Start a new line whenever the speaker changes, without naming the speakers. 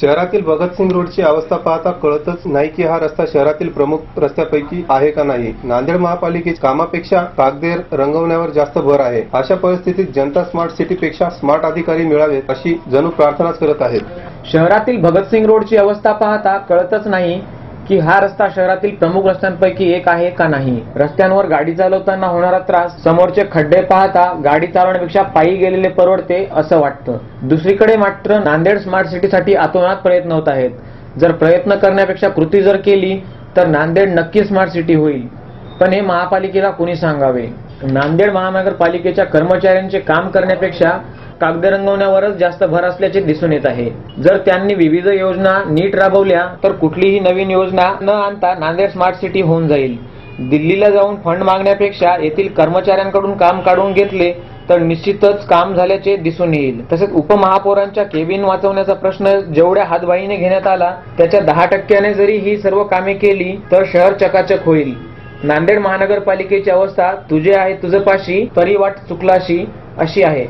शहरातील भगतसिंग रोडची अवस्था पाहता कळतच नाही की हा रस्ता शहरातील प्रमुख रस्त्यापैकी आहे का नाही. नांदेड महापालिकेच्या कामापेक्षा कागदेर रंगवण्यावर जास्त भर आहे. अशा परिस्थितीत जनता स्मार्ट सिटीपेक्षा स्मार्ट अधिकारी मिळावेत अशी जणू प्रार्थनाच करत आहेत.
शहरातील भगतसिंग रोडची अवस्था पाहता कळतच नाही की हा रस्ता शहरातील प्रमुख रस्त्यांपैकी एक आहे का नाही? रस्त्यांवर गाडी चालवताना होणारा त्रास समोरचे खड्डे पाहता गाडी चालवण्यापेक्षा पायी गेलेले परवडते असं वाटतं. दुसरीकडे मात्र नांदेड स्मार्ट सिटीसाठी आतोनात प्रयत्न होत आहेत. जर प्रयत्न करण्यापेक्षा कृती जर केली तर नांदेड नक्की स्मार्ट सिटी होईल. पण हे महापालिकेला कोणी सांगावे? नांदेड महानगरपालिकेच्या कर्मचाऱ्यांचे काम करण्यापेक्षा कागद रंगवण्यावरच जास्त भर असल्याचे दिसून येत आहे. जर त्यांनी विविध योजना नीट राबवल्या तर कुठलीही नवीन योजना न आणता नांदेड स्मार्ट सिटी होऊन जाईल. दिल्लीला जाऊन फंड मागण्यापेक्षा येथील कर्मचाऱ्यांकडून काम काढून घेतले तर निश्चितच काम झाल्याचे दिसून येईल. तसेच उपमहापौरांच्या केबिन वाचवण्याचा प्रश्न जेवढ्या हातबाईने घेण्यात आला त्याच्या दहा टक्क्याने जरी ही सर्व कामे केली तर शहर चकाचक होईल. नांदेड महानगरपालिकेची अवस्था तुझे आहे तुझं पाशी तरी वाट चुकलाशी अशी आहे.